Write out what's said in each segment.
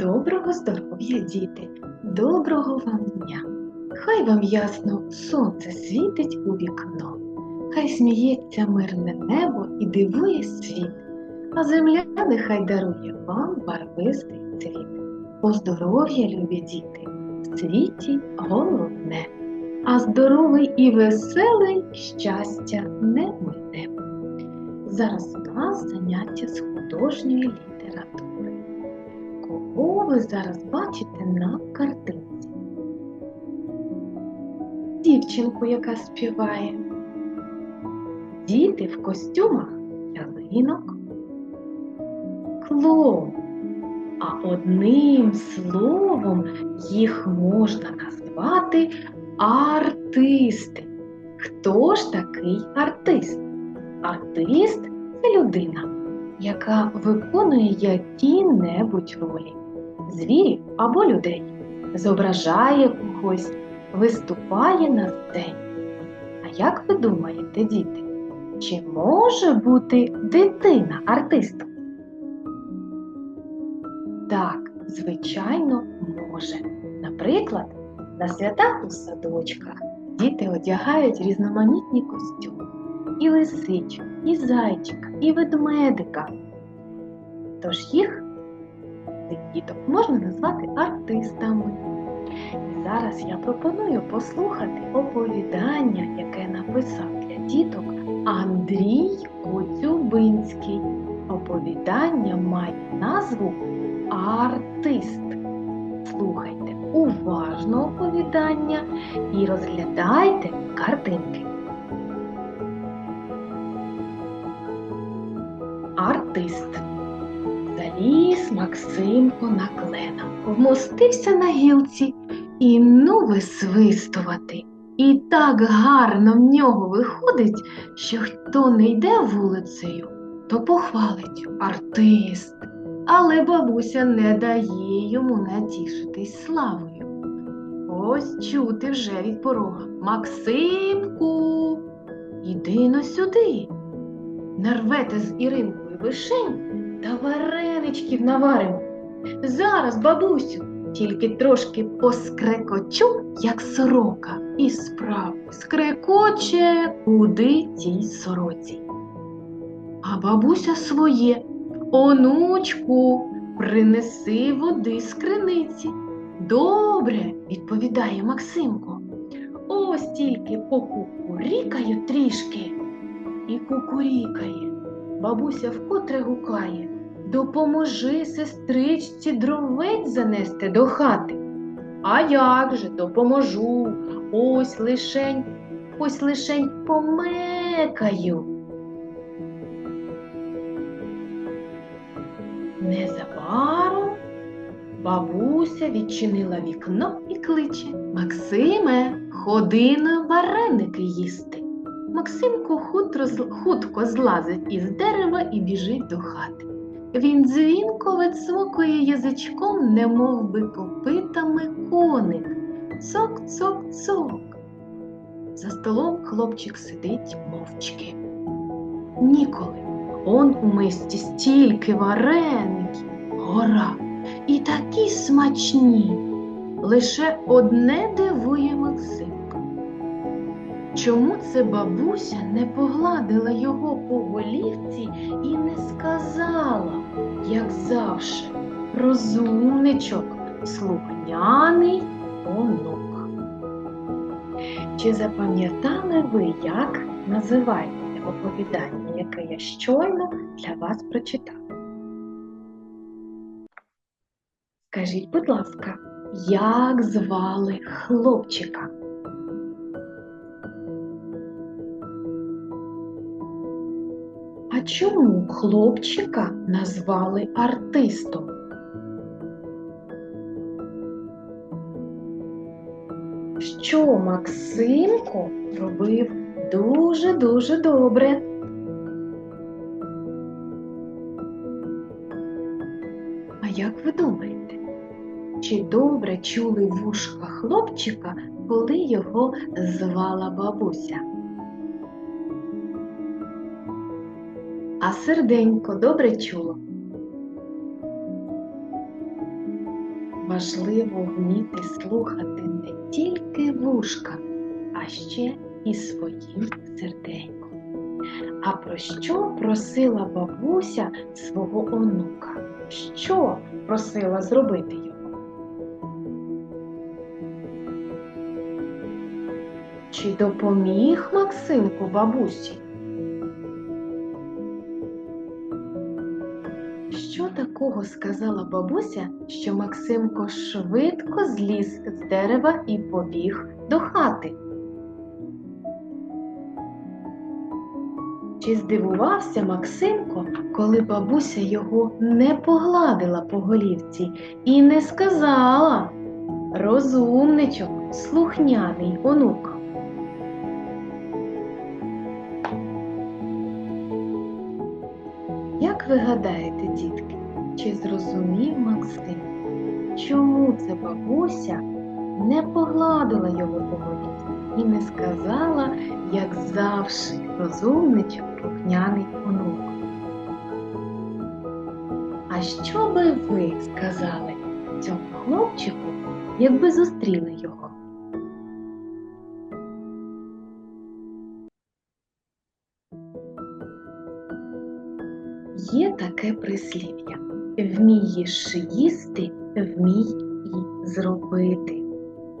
Доброго здоров'я, діти! Доброго вам дня! Хай вам ясно сонце світить у вікно, хай сміється мирне небо і дивує світ, а земля нехай дарує вам барвистий цвіт. Бо здоров'я, любі діти, в світі головне, а здоровий і веселий щастя не мине. Зараз у нас заняття з художньої літератури. Кого ви зараз бачите на картинці? Дівчинку, яка співає. Діти в костюмах ялинок. Клоун. А одним словом їх можна назвати артисти. Хто ж такий артист? Артист це людина, яка виконує які-небудь ролі звірів або людей, зображає когось, виступає на сцені. А як ви думаєте, діти, чи може бути дитина артистом? Так, звичайно, може. Наприклад, на святах у садочках діти одягають різноманітні костюми і лисичку, і зайчика, і ведмедика. Тож їх цих діток можна назвати артистами. І зараз я пропоную послухати оповідання, яке написав для діток Андрій Коцюбинський. Оповідання має назву Артист. Слухайте уважно оповідання і розглядайте картинки. Артист. Максимко на клена, вмостився на гілці і ну висвистувати. І так гарно в нього виходить, що хто не йде вулицею, то похвалить артист. Але бабуся не дає йому натішитись славою. Ось чути вже від порога. Максимку, іди но сюди. Нарвете з Іринкою вишень та вареничків наваримо. Зараз, бабусю, тільки трошки поскрекочу, як сорока, і справді скрекоче куди тій сороці. А бабуся своє, онучку, принеси води з криниці. Добре, відповідає Максимко. Ось тільки покукурікаю трішки. І кукурікає. Бабуся вкотре гукає Допоможи сестричці дровець занести до хати. А як же допоможу? Ось лишень, ось лишень помекаю. Незабаром бабуся відчинила вікно і кличе Максиме, ходи на вареники їсти. Максимко хутро, хутко злазить із дерева і біжить до хати. Він дзвінко вицмокує язичком, немов би копитами коник. Цок-цок-цок. За столом хлопчик сидить мовчки. Ніколи. Он у мисті стільки вареників, гора, і такі смачні. Лише одне дивує Максимка. Чому це бабуся не погладила його по голівці і не сказала, як завше, розумничок, слухняний онук? Чи запам'ятали ви, як називається оповідання, яке я щойно для вас прочитала? Скажіть, будь ласка, як звали хлопчика? Чому хлопчика назвали артистом? Що Максимко робив дуже-дуже добре? А як ви думаєте, чи добре чули вушка хлопчика, коли його звала бабуся? Серденько добре чуло? важливо вміти слухати не тільки вушка, а ще і своїм серденьком. А про що просила бабуся свого онука? Що просила зробити його? Чи допоміг Максимку бабусі? Що такого сказала бабуся, що Максимко швидко зліз з дерева і побіг до хати? Чи здивувався Максимко, коли бабуся його не погладила по голівці і не сказала розумничок, слухняний онук? Як ви гадаєте, дітки, чи зрозумів Максим, чому це бабуся не погладила його по голівці і не сказала, як завжди, розумничок, слухняний онук? А що би ви сказали цьому хлопчику, якби зустріли його? Є таке прислів'я вмієш їсти, вмій і зробити.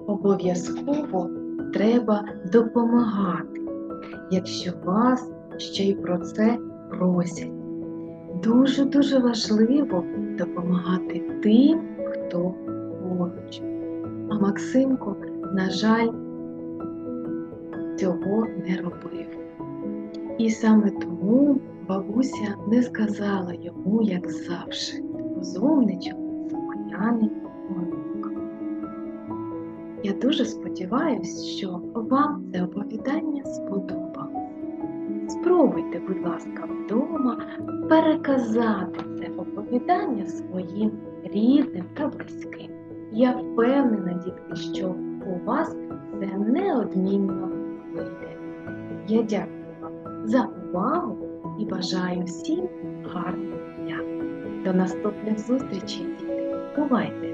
Обов'язково треба допомагати, якщо вас ще й про це просять. Дуже-дуже важливо допомагати тим, хто поруч. А Максимко, на жаль, цього не робив. І саме тому бабуся не сказала йому, як завжди, розумничок, слухняний онук. Я дуже сподіваюся, що вам це оповідання сподобалось. Спробуйте, будь ласка, вдома переказати це оповідання своїм рідним та близьким. Я впевнена, дітки, що у вас це неодмінно вийде. Я дякую вам за увагу і бажаю всім гарного дня. До наступних зустрічей. Бувайте!